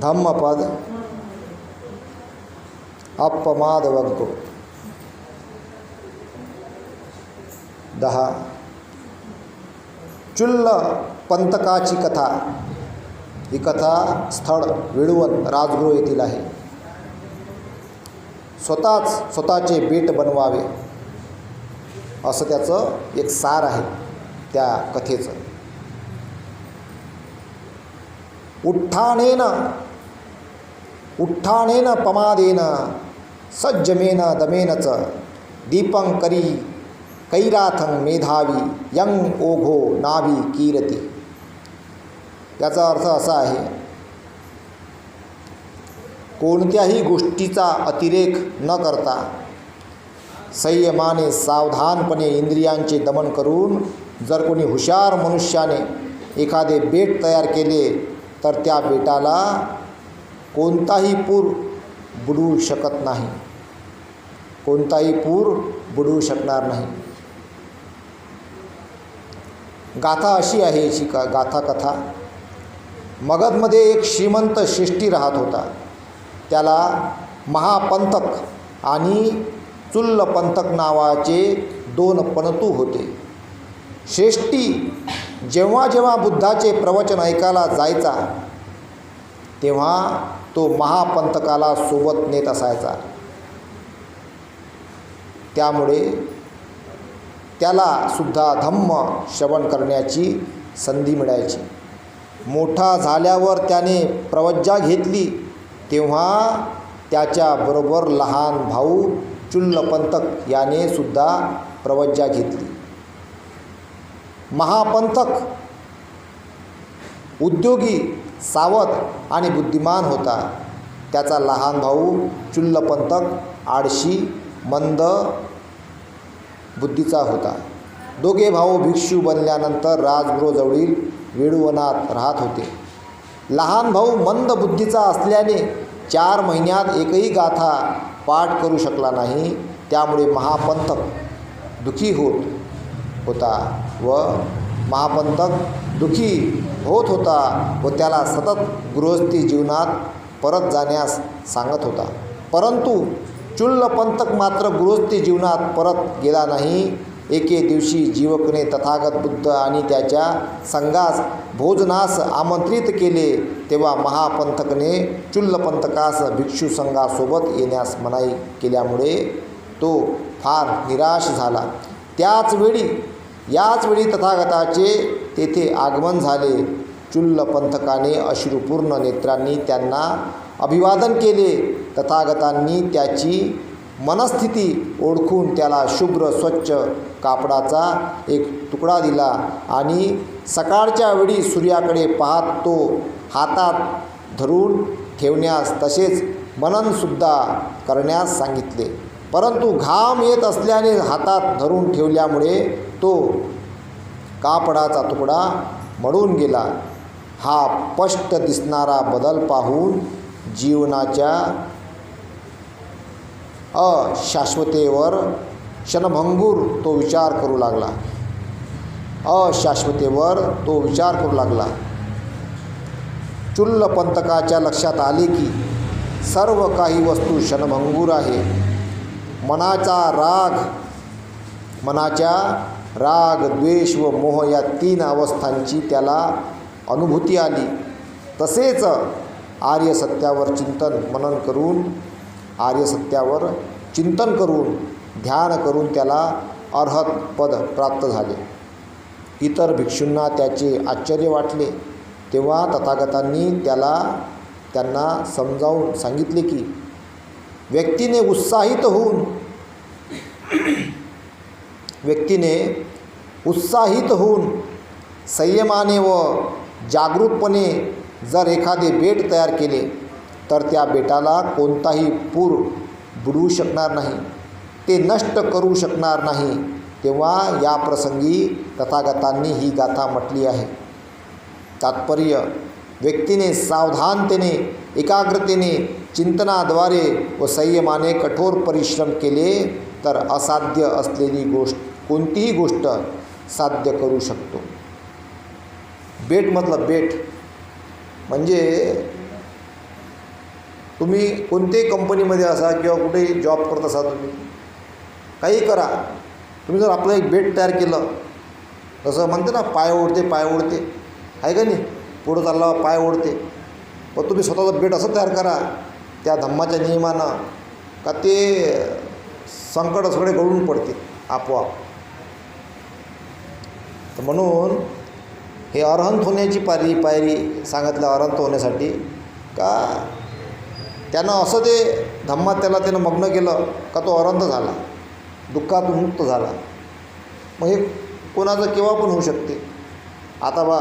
धम्मपद। अपमाद वगतो दहा। चुल्ल पंतकाची कथा। ही कथा स्थळ विळवण राजगृह येथील आहे. स्वतःच स्वतःचे बेट बनवावे असं त्याचं एक सार आहे त्या कथेचं. उठ्ठाणेन उठ्ठाणेन पमादेन सज्जमेन दमेनच दीपंकरी कैराथं मेधावी यंग ओघो नावी कीरती। याचा अर्थ असा आहे कोणत्याही गोष्टीचा अतिरेक न करता संयमाने सावधानपणे इंद्रियांचे दमन करून जर कोणी हुशार मनुष्याने एखादे बेट तयार केले तर त्या बेटाला कोणताही पूर बुडवू शकत नाही. कोणताही पूर बुडवू शकणार नाही. गाथा अशी आहे याची का गाथा कथा. मगधमध्ये एक श्रीमंत शिष्टी राहत होता. त्याला महापंतक आणि चुल्लपंतक नावाचे दोन पणतू होते. श्रेष्ठी जेव्हा जेव्हा बुद्धाचे प्रवचन ऐकायला जायचा तेव्हा तो महापंतकाला सोबत नेत असायचा. त्यामुळे त्याला सुद्धा धम्म श्रवण करण्याची संधी मिळायची. मोठा झाल्यावर त्याने प्रवज्जा घेतली तेव्हा त्याच्याबरोबर लहान भाऊ चुल्लपंथक याने सुद्धा प्रवज्जा घेतली. महापंथक उद्योगी सावध आणि बुद्धिमान होता. त्याचा लहान भाऊ चुल्लपंथक आळशी मंद बुद्धीचा होता. दोघे भाऊ भिक्षू बनल्यानंतर राजगृहजवळील वेळुवनात राहत होते. लहान भाऊ मंद बुद्धीचा असल्याने चार महिन्यात एकही गाथा पाठ करू शकला नाही. त्यामुळे महापंथक दुखी होत होता व महापंथक दुखी होत होता व त्याला सतत गृहस्थी जीवनात परत जाण्यास सांगत होता. परंतु चुल्लपंथक मात्र गृहस्थी जीवनात परत गेला नाही. एके दिवशी जीवकने तथागत बुद्ध आणि त्याच्या संघास भोजनास आमंत्रित केले तेव्हा महापंथकने चुल्लपंथकास भिक्षू संघासोबत येण्यास मनाई केल्यामुळे तो फार निराश झाला. त्याचवेळी याचवेळी तथागताचे तेथे आगमन झाले. चुल्लपंथकाने अश्रुपूर्ण नेत्रांनी त्यांना अभिवादन केले. तथागतांनी त्याची मनस्थिती ओळखून त्याला शुभ्र स्वच्छ कापडाचा एक तुकडा दिला आणि सकाळच्या वेळी सूर्याकडे पाहत तो हातात धरून ठेवण्यास तसेच मननसुद्धा करण्यास सांगितले. परंतु घाम येत असल्याने हातात धरून ठेवल्यामुळे तो कापडाचा तुकडा मळून गेला. हा स्पष्ट दिसणारा बदल पाहून जीवनाच्या अशाश्वतेवर क्षणभंगूर तो विचार करू लागला. अशाश्वतेवर तो विचार करू लागला. चुल्ल पंतकाच्या लक्षात आले की सर्व काही वस्तू क्षणभंगूर आहे. मनाचा राग मनाच्या राग द्वेष व मोह या तीन अवस्थांची त्याला अनुभूती आली. तसेच आर्य सत्यावर चिंतन मनन करून आर्य सत्यावर चिंतन करून ध्यान करून त्याला अर्हत पद प्राप्त झाले. इतर भिक्षूंना त्याचे आश्चर्य वाटले. तेव्हा तथागतांनी त्याला त्यांना समजावून सांगितले की व्यक्तीने उत्साहित होऊन व्यक्तीने उत्साहित होऊन संयमाने व जागरूकपणे जर एखादे बेट तयार केले तर त्या बेटाला कोणताही पूर बुडवू शकणार नाही. ते नष्ट करू शकणार नाही. तेव्हा या प्रसंगी तथागतांनी ही गाथा म्हटली आहे. तात्पर्य व्यक्तीने सावधानतेने एकाग्रतेने चिंतनाद्वारे व संयमाने कठोर परिश्रम केले तर असाध्य असलेली गोष्ट कोणतीही गोष्ट साध्य करू शकतो. बेटमधलं बेट. म्हणजे तुम्ही कोणत्याही कंपनीमध्ये असा किंवा कुठेही जॉब करत असा तुम्ही काही करा. तुम्ही जर आपलं एक बेट तयार केलं तसं म्हणते ना पाय ओढते पाय ओढते. आहे का नाही? पुढं चालला पाय ओढते. पण तुम्ही स्वतःचं बेट असं तयार करा त्या धम्माच्या नियमानं का ते संकट सगळे गळून पडते आपोआप. तर म्हणून हे अरहंत होण्याची पायरी पायरी सांगितलं अरहंत होण्यासाठी. का? त्यानं असं ते धम्मात त्याला त्यानं मग्न केलं का तो अरंत झाला? दुःखातून मुक्त झाला. मग हे कोणाचं केव्हा पण होऊ शकते. आता बा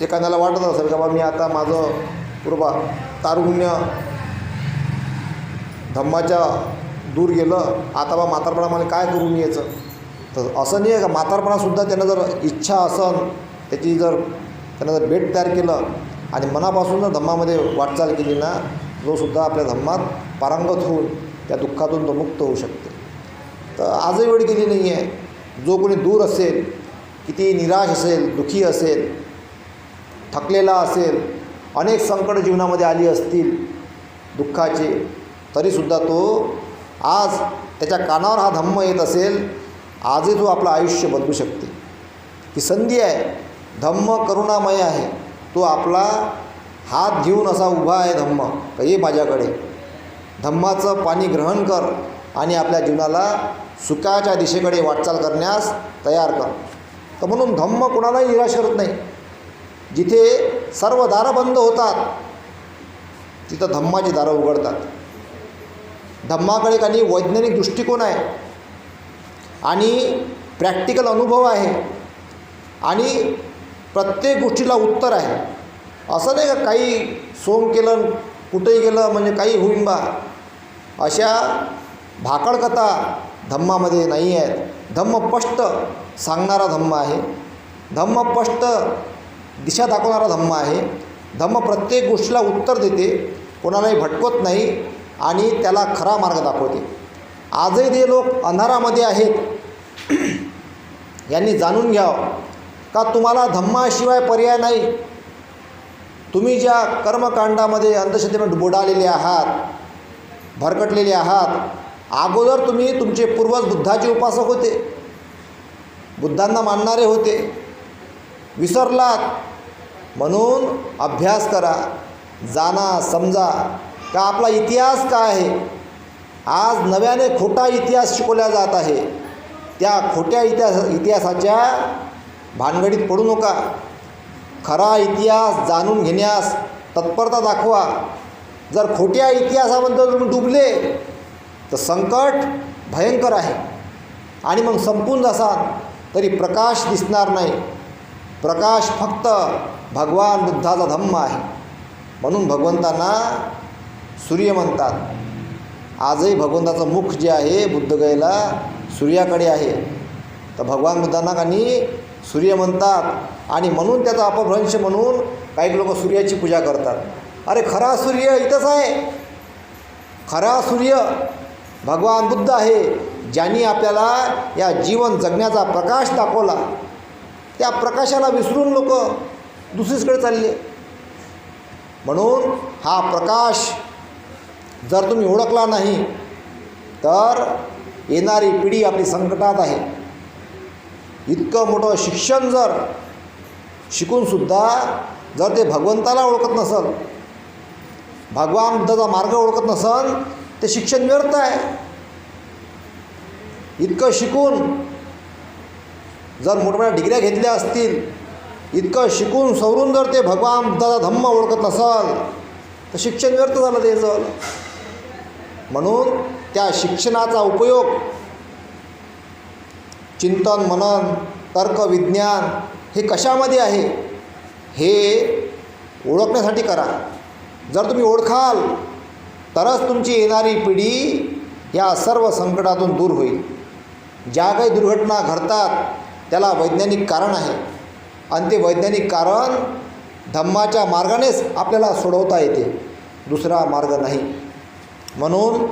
एखाद्याला वाटत असेल का बा मी आता माझं पूर्वा तारुण्य धम्माच्या दूर गेलं आता बा म्हातारपणा मला काय करून यायचं? तर असं नाही आहे का म्हातारपणासुद्धा त्यानं जर इच्छा असन त्याची जर त्यानं जर बेट तयार केलं आणि मनापासून जर धम्मामध्ये वाटचाल केली ना जो सुद्धा आपल्या धम्मात पारंगत होऊन त्या दुःखातून तो मुक्त होऊ शकते. तर आजही वेळ गेली नाही आहे जो कोणी दूर असेल किती निराश असेल दुःखी असेल थकलेला असेल अनेक संकट जीवनामध्ये आली असतील दुःखाचे तरीसुद्धा तो आज त्याच्या कानावर हा धम्म येत असेल आजही तो आपलं आयुष्य बदलू शकते. ही संधी आहे. धम्म करुणामय आहे. तो आपला हात घेऊन असा उभा आहे धम्म. का ये माझ्याकडे. धम्माचं पाणी ग्रहण कर आणि आपल्या जीवनाला सुखाच्या दिशेकडे वाटचाल करण्यास तयार कर. तर म्हणून धम्म कोणालाही निराश करत नाही. जिथे सर्व दारं बंद होतात तिथं धम्माची दारं उघडतात. धम्माकडे काही वैज्ञानिक दृष्टिकोन आहे. आणि प्रॅक्टिकल अनुभव आहे. आणि प्रत्येक गोष्टीला उत्तर आहे. असं नाही का काही सोंग केलं कुठेही गेलं म्हणजे काही होईन बा. अशा भाकड कथा धम्मामध्ये नाही आहेत. धम्मपष्ट सांगणारा धम्म आहे. धम्मपष्ट दिशा दाखवणारा धम्म आहे. धम्म प्रत्येक गोष्टीला उत्तर देते. कोणालाही भटकवत नाही आणि त्याला खरा मार्ग दाखवते. आजही ते लोक अंधारामध्ये आहेत. यांनी जाणून घ्यावं. का तुम्हाला धम्माशिवाय पर्याय नाही? तुम्ही ज्या कर्मकांडामध्ये अंधश्रद्धेमध्ये बुडालेले आहात भरकटलेले आहात अगोदर तुम्ही तुमचे पूर्वज बुद्धाचे उपासक होते. बुद्धांना मानणारे होते. विसरलात. म्हणून अभ्यास करा जाणा समजा का आपला इतिहास काय आहे? आज नव्याने खोटा इतिहास शिकवला जात आहे. त्या खोट्या इतिहास इतिहासाच्या भानगडीत पडू नका. खरा इतिहास जाणून घेण्यास तत्परता दाखवा. जर खोट्या इतिहासाबद्दल तुम्ही डुबले तर संकट भयंकर आहे. आणि मग संपून जासाल तरी प्रकाश दिसणार नाही. प्रकाश फक्त भगवान बुद्धाचा धम्म आहे. म्हणून भगवंतांना सूर्य म्हणतात. आजही भगवंताचं मुख जे आहे बुद्धगयेला सूर्याकडे आहे. तर भगवान बुद्धांना काही सूर्य म्हणतात आणि म्हणून त्याचा अपभ्रंश म्हणून काही लोक सूर्याची पूजा करतात. अरे खरा सूर्य इथंच आहे. खरा सूर्य भगवान बुद्ध आहे. ज्यांनी आपल्याला या जीवन जगण्याचा प्रकाश दाखवला त्या प्रकाशाला विसरून लोक दुसरीकडे चालले. म्हणून हा प्रकाश जर तुम्ही ओळखला नाही तर येणारी पिढी आपली संकटात आहे. इतकं मोठं शिक्षण जर शिकूनसुद्धा जर ते भगवंताला ओळखत नसल भगवान बुद्धाचा मार्ग ओळखत नसल ते शिक्षण व्यर्थ आहे. इतकं शिकून जर मोठमोठ्या डिग्र्या घेतल्या असतील इतकं शिकून सवरून जर ते भगवान बुद्धाचा धम्म ओळखत नसल तर शिक्षण व्यर्थ झालं त्याचं म्हणून त्या शिक्षणाचा उपयोग चिंतन मनन तर्क विज्ञान हे कशामध्ये आहे हे ओळखण्यासाठी करा. जर तुम्ही ओळखाल तरच तुमची येणारी पिढी या सर्व संकटातून दूर होईल. ज्या काही दुर्घटना घडतात त्याला वैज्ञानिक कारण आहे. आणि ते वैज्ञानिक कारण धम्माच्या मार्गानेच आपल्याला सोडवता येते. दुसरा मार्ग नाही. म्हणून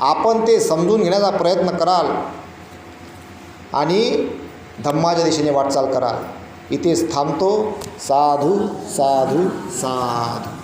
आपण ते समजून घेण्याचा प्रयत्न कराल आणि धम्माच्या दिशेने वाटचाल कराल. इथेच थांबतो. साधू साधू साधू.